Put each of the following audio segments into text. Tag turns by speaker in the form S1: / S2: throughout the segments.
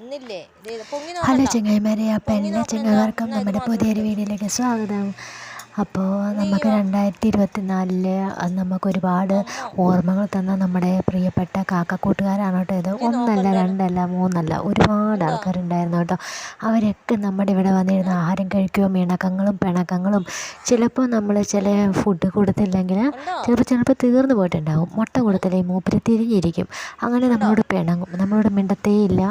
S1: Hello ചങ്ങായിമാരെ അപ്പം എല്ലാ ചങ്ങായിമാർക്കും നമ്മുടെ പുതിയൊരു വീഡിയോയിലേക്ക് സ്വാഗതം. അപ്പോൾ നമുക്ക് രണ്ടായിരത്തി ഇരുപത്തി നാലിൽ നമുക്ക് ഒരുപാട് ഓർമ്മകൾ തന്ന നമ്മുടെ പ്രിയപ്പെട്ട കാക്കക്കൂട്ടുകാരാണ് കേട്ടോ ഇത്. ഒന്നല്ല രണ്ടല്ല മൂന്നല്ല ഒരുപാട് ആൾക്കാരുണ്ടായിരുന്നു കേട്ടോ. അവരൊക്കെ നമ്മുടെ ഇവിടെ വന്നിരുന്ന് ആഹാരം കഴിക്കുകയും ഇണക്കങ്ങളും പിണക്കങ്ങളും ചിലപ്പോൾ നമ്മൾ ചില ഫുഡ് കൊടുത്തില്ലെങ്കിൽ ചിലപ്പോൾ ചിലപ്പോൾ തീർന്നു പോയിട്ടുണ്ടാവും. മുട്ട കൊടുത്തില്ലെങ്കിൽ മൂപ്പര് തിരിഞ്ഞിരിക്കും. അങ്ങനെ നമ്മളോട് പിണങ്ങും. നമ്മളോട് മിണ്ടത്തേയില്ല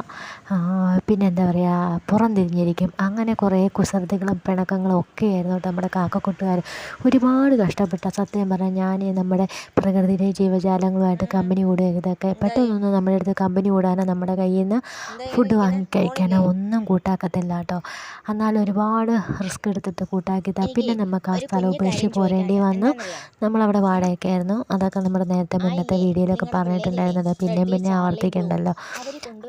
S1: പിന്നെന്താ പറയുക പുറം തിരിഞ്ഞിരിക്കും. അങ്ങനെ കുറേ കുസൃതികളും പിണക്കങ്ങളും ഒക്കെ ആയിരുന്നു കേട്ടോ നമ്മുടെ കാക്കക്കൂട്ടുകാർ ഒരുപാട് കഷ്ടപ്പെട്ട സത്യം പറഞ്ഞാൽ ഞാൻ നമ്മുടെ പ്രകൃതിയിലെ ജീവജാലങ്ങളുമായിട്ട് കമ്പനി കൂടുക ഇതൊക്കെ പെട്ടെന്നൊന്നും നമ്മുടെ അടുത്ത് കമ്പനി കൂടാനോ നമ്മുടെ കയ്യിൽ നിന്ന് ഫുഡ് വാങ്ങി കഴിക്കാനോ ഒന്നും കൂട്ടാക്കത്തില്ല കേട്ടോ. എന്നാൽ ഒരുപാട് റിസ്ക് എടുത്തിട്ട് കൂട്ടാക്കിയതാ. പിന്നെ നമുക്ക് ആ സ്ഥലം ഉപേക്ഷിച്ച് പോരേണ്ടി വന്നു നമ്മളവിടെ വാടകയ്ക്കായിരുന്നു. അതൊക്കെ നമ്മുടെ നേരത്തെ മുന്നത്തെ വീഡിയോയിലൊക്കെ പറഞ്ഞിട്ടുണ്ടായിരുന്നത്. പിന്നെയും പിന്നെ ആവർത്തിക്കണ്ടല്ലോ.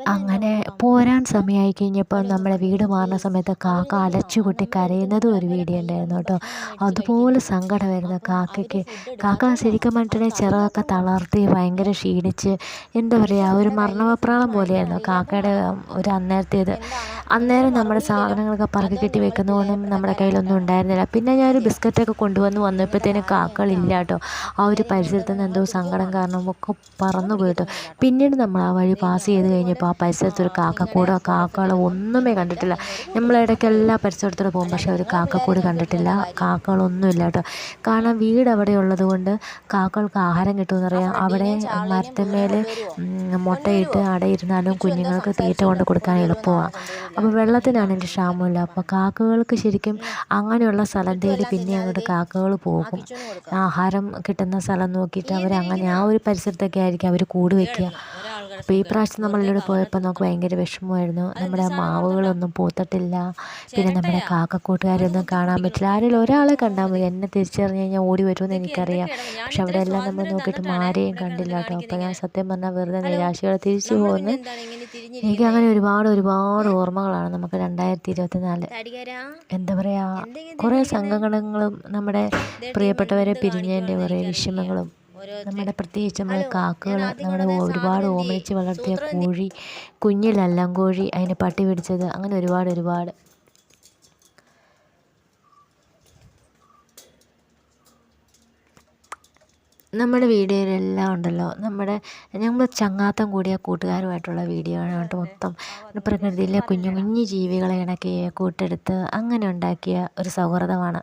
S1: അങ്ങനെ പോരാൻ സമയമായി കഴിഞ്ഞപ്പോൾ നമ്മളെ വീട് മാറുന്ന സമയത്ത് കാക്ക അലച്ചുകൊട്ടി കരയുന്നതും ഒരു വീഡിയോ ഉണ്ടായിരുന്നു കേട്ടോ അതുപോലെ സങ്കടം വരുന്ന കാക്കയ്ക്ക് കാക്ക ശരിക്കും പറഞ്ഞിട്ടുണ്ടെങ്കിൽ ചിറകൊക്കെ തളർത്തി ഭയങ്കര ക്ഷീണിച്ച് എന്താ പറയുക ഒരു മരണവപ്രാളം പോലെയായിരുന്നു. കാക്കയുടെ ഒരു അന്നേരത്തേത്. അന്നേരം നമ്മുടെ സാധനങ്ങളൊക്കെ പറക്കി കെട്ടി വെക്കുന്നതുകൊണ്ടും നമ്മുടെ കയ്യിലൊന്നും ഉണ്ടായിരുന്നില്ല. പിന്നെ ഞാനൊരു ബിസ്ക്കറ്റൊക്കെ കൊണ്ടുവന്ന് വന്നപ്പോഴത്തേനും കാക്കകളില്ല കേട്ടോ. ആ ഒരു പരിസരത്ത് നിന്ന് എന്തോ സങ്കടം കാരണം ഒക്കെ പറന്നു പോയിട്ടോ പിന്നീട് നമ്മൾ ആ വഴി പാസ് ചെയ്ത് കഴിഞ്ഞപ്പോൾ ആ പരിസരത്ത് ഒരു കാക്കക്കൂടോ കാക്കകളോ ഒന്നുമേ കണ്ടിട്ടില്ല. നമ്മൾ ഇടയ്ക്ക് എല്ലാ പരിസരത്തോടെ പോകും. പക്ഷേ ഒരു കാക്കക്കൂട് കണ്ടിട്ടില്ല. കാക്കകളൊന്നുമില്ല കേട്ടോ. കാരണം വീട് അവിടെ ഉള്ളത് കൊണ്ട് കാക്കകൾക്ക് ആഹാരം കിട്ടുമെന്ന് അറിയാം അവിടെ മരത്തിന്മേൽ മുട്ടയിട്ട് അടയിരുന്നാലും കുഞ്ഞുങ്ങൾക്ക് തീറ്റ കൊണ്ട് കൊടുക്കാൻ എളുപ്പമാണ് അപ്പോൾ വെള്ളത്തിനാണ് എന്റെ ക്ഷാമമില്ല. അപ്പോൾ കാക്കകൾക്ക് ശരിക്കും അങ്ങനെയുള്ള സ്ഥലം തേടി പിന്നെ അങ്ങോട്ട് കാക്കകൾ പോകും. ആഹാരം കിട്ടുന്ന സ്ഥലം നോക്കിയിട്ട് അവർ അങ്ങനെ ആ ഒരു പരിസരത്തൊക്കെ ആയിരിക്കും അവർ കൂട് വയ്ക്കുക അപ്പോൾ ഈ പ്രാവശ്യം നമ്മളിവിടെ പോയപ്പോൾ നമുക്ക് ഭയങ്കര വിഷമമായിരുന്നു. നമ്മുടെ മാവുകളൊന്നും പൂത്തിട്ടില്ല. പിന്നെ നമ്മുടെ കാക്കക്കൂട്ടുകാരൊന്നും കാണാൻ പറ്റില്ല. ആരെങ്കിലും ഒരാളെ കണ്ടാൽ മതി. എന്നെ തിരിച്ചറിഞ്ഞ് കഴിഞ്ഞാൽ ഓടി വരുമെന്ന് എനിക്കറിയാം. പക്ഷെ അവിടെ എല്ലാം നമ്മൾ നോക്കിയിട്ട് ആരെയും കണ്ടില്ല കേട്ടോ. അപ്പോൾ ഞാൻ സത്യം പറഞ്ഞാൽ വെറുതെ നിരാശയോടെ തിരിച്ചു പോകുന്നു എനിക്ക് അങ്ങനെ ഒരുപാട് ഒരുപാട് ഓർമ്മകളാണ് നമുക്ക് രണ്ടായിരത്തി ഇരുപത്തി നാല്
S2: തടികരാ
S1: എന്താ പറയുക കുറേ സംഘടനകളും നമ്മുടെ പ്രിയപ്പെട്ടവരെ പിരിഞ്ഞതിന്റെ കുറേ വിഷമങ്ങളും നമ്മുടെ പ്രത്യേകിച്ച് നമ്മൾ കാക്കകൾ നമ്മുടെ ഒരുപാട് ഓമനിച്ച് വളർത്തിയ കോഴി കുഞ്ഞിലല്ലം കോഴി അതിന് പട്ടി പിടിച്ചത് അങ്ങനെ ഒരുപാട് ഒരുപാട്. നമ്മുടെ വീഡിയോയിലെല്ലാം ഉണ്ടല്ലോ. നമ്മുടെ നമ്മൾ ചങ്ങാത്തം കൂടിയ കൂട്ടുകാരുമായിട്ടുള്ള വീഡിയോ ആണ് കേട്ടോ മൊത്തം. പ്രകൃതിയിലെ കുഞ്ഞു കുഞ്ഞു ജീവികളെ ഇണക്കി കൂട്ടെടുത്ത് അങ്ങനെ ഉണ്ടാക്കിയ ഒരു സൗഹൃദമാണ്.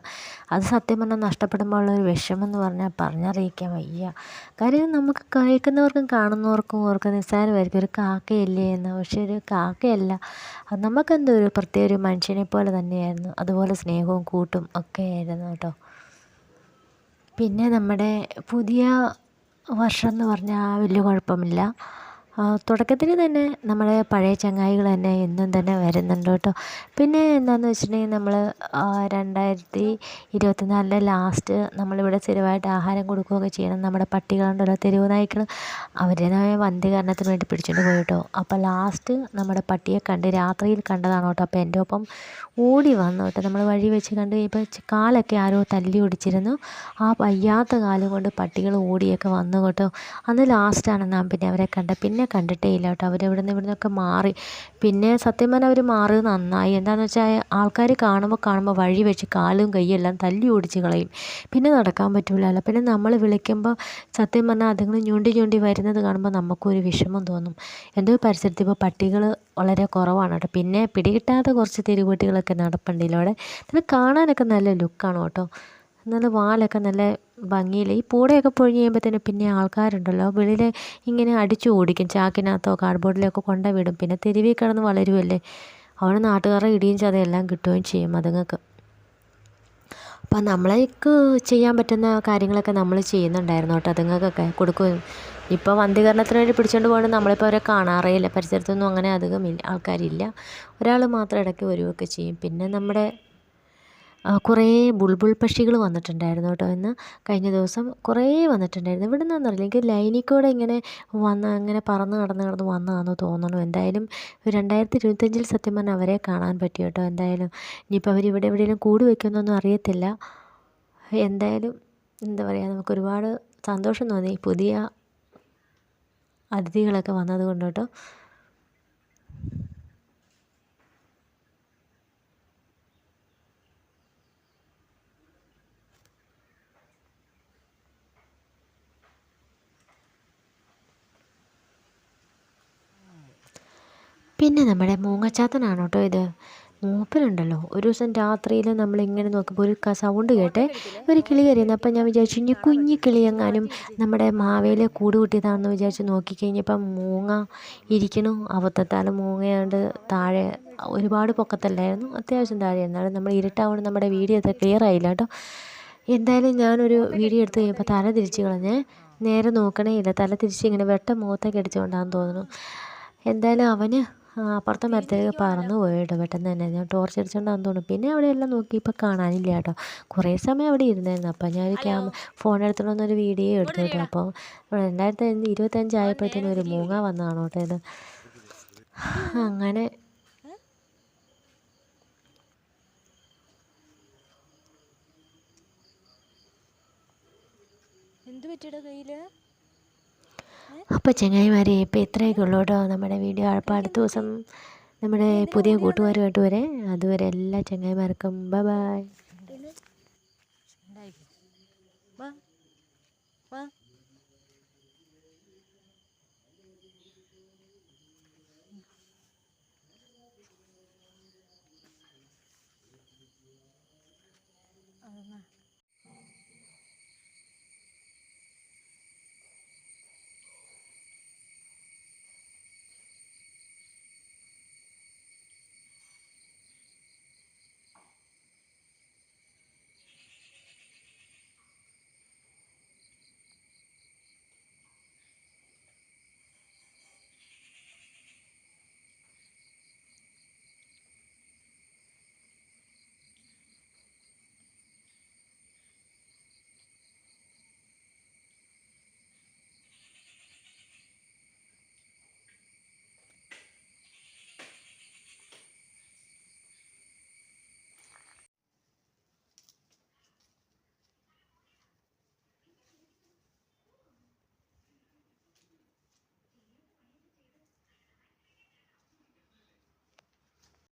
S1: അത് സത്യം പറഞ്ഞാൽ നഷ്ടപ്പെടുമ്പോൾ ഉള്ള ഒരു വിഷമം എന്ന് പറഞ്ഞാൽ പറഞ്ഞറിയിക്കാൻ വയ്യ. കാര്യം നമുക്ക് കേൾക്കുന്നവർക്കും കാണുന്നവർക്കും ഓർക്ക് നിസ്സാരമായിരിക്കും. ഒരു കാക്കയല്ലേ എന്ന്. പക്ഷേ ഒരു കാക്കയല്ല. നമുക്കെന്തോ ഒരു പ്രത്യേക ഒരു മനുഷ്യനെ പോലെ തന്നെയായിരുന്നു. അതുപോലെ സ്നേഹവും കൂട്ടും ഒക്കെ ആയിരുന്നു കേട്ടോ. പിന്നെ നമ്മുടെ പുതിയ വർഷം എന്ന് പറഞ്ഞാൽ വലിയ കുഴപ്പമില്ല. തുടക്കത്തിൽ തന്നെ നമ്മുടെ പഴയ ചങ്ങാതികൾ തന്നെ എന്നും തന്നെ വരുന്നുണ്ട് കേട്ടോ. പിന്നെ എന്താണെന്ന് വെച്ചിട്ടുണ്ടെങ്കിൽ നമ്മൾ രണ്ടായിരത്തി ഇരുപത്തിനാലിലെ ലാസ്റ്റ് നമ്മളിവിടെ സ്ഥിരമായിട്ട് ആഹാരം കൊടുക്കുകയൊക്കെ ചെയ്യണം നമ്മുടെ പട്ടികളുണ്ടല്ലോ തെരുവ് നായ്ക്കൾ അവരുടേതായ വന്ധീകരണത്തിന് വേണ്ടി പിടിച്ചുകൊണ്ട് പോയി കേട്ടോ. അപ്പോൾ ലാസ്റ്റ് നമ്മുടെ പട്ടിയെ കണ്ട് രാത്രിയിൽ കണ്ടതാണ് കേട്ടോ. അപ്പോൾ എന്റെ ഒപ്പം ഓടി വന്നു കേട്ടോ. നമ്മൾ വഴി വെച്ച് കണ്ട് ഇപ്പോൾ കാലൊക്കെ ആരോ തല്ലി ഒടിച്ചിരുന്നു. ആ വയ്യാത്ത കാലം കൊണ്ട് പട്ടികൾ ഓടിയൊക്കെ വന്നു കേട്ടോ. അന്ന് ലാസ്റ്റാണ് നാം പിന്നെ അവരെ കണ്ടത്. പിന്നെ കണ്ടിട്ടേ ഇല്ല കേട്ടോ. അവരിവിടെ നിന്ന് ഇവിടെ നിന്നൊക്കെ മാറി. പിന്നെ സത്യം പറഞ്ഞാൽ അവർ മാറിയത് നന്നായി. എന്താണെന്ന് വെച്ചാൽ ആൾക്കാർ കാണുമ്പോൾ കാണുമ്പോൾ വഴി വെച്ച് കാലും കൈയെല്ലാം തല്ലി ഓടിച്ച് കളയും. പിന്നെ നടക്കാൻ പറ്റില്ലല്ലോ പിന്നെ നമ്മൾ വിളിക്കുമ്പോൾ സത്യം പറഞ്ഞാൽ അതുങ്ങൾ ഞൊണ്ടി ഞൊണ്ടി വരുന്നത് കാണുമ്പോൾ നമുക്കൊരു വിഷമം തോന്നും. എന്റെ പരിസരത്ത് ഇപ്പോൾ പട്ടികൾ വളരെ കുറവാണ് കേട്ടോ. പിന്നെ പിടികിട്ടാത്ത കുറച്ച് തെരുവുപട്ടികളൊക്കെ നടപ്പുണ്ടല്ലോ അവിടെ ഇത് കാണാനൊക്കെ നല്ല ലുക്കാണ് കേട്ടോ. നല്ല വാലൊക്കെ നല്ല ഭംഗിയിൽ ഈ പൂടയൊക്കെ പൊഴിഞ്ഞ് കഴിയുമ്പോഴത്തേനും പിന്നെ ആൾക്കാരുണ്ടല്ലോ വെളിയിൽ ഇങ്ങനെ അടിച്ചു ഓടിക്കും. ചാക്കിനകത്തോ കാർഡ്ബോർഡിലൊക്കെ കൊണ്ട വിടും പിന്നെ തെരുവിൽ കിടന്ന് വളരുമല്ലേ അവിടെ നാട്ടുകാരുടെ ഇടിയും ചതയെല്ലാം കിട്ടുകയും ചെയ്യും അതുങ്ങൾക്ക്. അപ്പം നമ്മളേക്ക് ചെയ്യാൻ പറ്റുന്ന കാര്യങ്ങളൊക്കെ നമ്മൾ ചെയ്യുന്നുണ്ടായിരുന്നു കേട്ടോ അതുങ്ങൾക്കൊക്കെ. കൊടുക്കുകയും ഇപ്പോൾ വന്ധീകരണത്തിന് വേണ്ടി പിടിച്ചുകൊണ്ട് പോകണം നമ്മളിപ്പോൾ അവരെ കാണാറേ ഇല്ല. പരിസരത്തൊന്നും അങ്ങനെ അധികം ആൾക്കാരില്ല. ഒരാൾ മാത്രം ഇടയ്ക്ക് വരികയൊക്കെ ചെയ്യും. പിന്നെ നമ്മുടെ കുറേ ബുൾബുൾ പക്ഷികൾ വന്നിട്ടുണ്ടായിരുന്നു കേട്ടോ ഇന്ന്. കഴിഞ്ഞ ദിവസം കുറേ വന്നിട്ടുണ്ടായിരുന്നു. ഇവിടെ നിന്നറിയില്ല എനിക്ക് ലൈനിക്കൂടെ ഇങ്ങനെ വന്ന് അങ്ങനെ പറന്ന് കടന്ന് കടന്ന് വന്നതാണെന്ന് തോന്നണു എന്തായാലും രണ്ടായിരത്തി ഇരുപത്തഞ്ചിൽ സത്യം പറഞ്ഞാൽ അവരെ കാണാൻ പറ്റി കേട്ടോ. എന്തായാലും ഇനിയിപ്പോൾ അവർ ഇവിടെ എവിടെയെങ്കിലും കൂടി വയ്ക്കുമെന്നൊന്നും അറിയത്തില്ല. എന്തായാലും എന്താ പറയുക നമുക്ക് ഒരുപാട് സന്തോഷം തോന്നി. പുതിയ അതിഥികളൊക്കെ വന്നത് കൊണ്ട് കേട്ടോ. പിന്നെ നമ്മുടെ മൂങ്ങച്ചാത്തനാണ് കേട്ടോ ഇത്? മൂപ്പനുണ്ടല്ലോ ഒരു ദിവസം രാത്രിയിൽ നമ്മളിങ്ങനെ നോക്കുമ്പോൾ ഒരു സൗണ്ട് കേട്ടെ ഒരു കിളി കരയുന്നു. അപ്പം ഞാൻ വിചാരിച്ചു ഇനി കുഞ്ഞു കിളി എങ്ങാനും നമ്മുടെ മാവേലെ കൂട് കൂട്ടിയതാണെന്ന് വിചാരിച്ച് നോക്കിക്കഴിഞ്ഞപ്പം മൂങ്ങ ഇരിക്കണു. അബദ്ധത്താൽ മൂങ്ങയാണ്ട് താഴെ ഒരുപാട് പൊക്കത്തല്ലായിരുന്നു. അത്യാവശ്യം താഴെ. എന്നാലും നമ്മൾ ഇരുട്ടാവണം നമ്മുടെ വീഡിയോ അത് ക്ലിയർ ആയില്ല കേട്ടോ എന്തായാലും ഞാനൊരു വീഡിയോ എടുത്ത് കഴിഞ്ഞപ്പോൾ തല തിരിച്ച് കളഞ്ഞ് നേരെ നോക്കണേ ഇല്ല. തല തിരിച്ച് ഇങ്ങനെ വെട്ട മുഖത്തൊക്കെ അടിച്ചുകൊണ്ടാന്ന് തോന്നുന്നു. എന്തായാലും അവന് അപ്പുറത്തെ മരത്തിലേക്ക് പറന്നു പോയിട്ടോ പെട്ടെന്ന് തന്നെ ഞാൻ ടോർച്ച് അടിച്ചുകൊണ്ടാന്ന് തോന്നുന്നു. പിന്നെ അവിടെ എല്ലാം നോക്കിയപ്പോൾ കാണാനില്ല കേട്ടോ. കുറേ സമയം അവിടെ ഇരുന്നായിരുന്നു. അപ്പം ഞാൻ ഒരു ക്യാമ ഫോൺ എടുത്തോണ്ട് ഒരു വീഡിയോ എടുത്തു കേട്ടോ. അപ്പോൾ രണ്ടായിരത്തി ഇരുപത്തഞ്ച് ആയപ്പോഴത്തേനും ഒരു മൂങ്ങ വന്നതാണ് കേട്ടോ ഇത്. അങ്ങനെ
S2: എന്ത് പറ്റിയുടെ കയ്യിൽ?
S1: അപ്പോൾ ചങ്ങായിമാരെ ഇപ്പോൾ ഇത്രയൊക്കെ ഉള്ളൂ കേട്ടോ നമ്മുടെ വീഡിയോ അപ്പോൾ അടുത്ത ദിവസം നമ്മുടെ പുതിയ കൂട്ടുകാരുമായിട്ട് വരെ. അതുവരെ എല്ലാ ചങ്ങായിമാർക്കും ബ
S2: ബായ് അതെന്നാ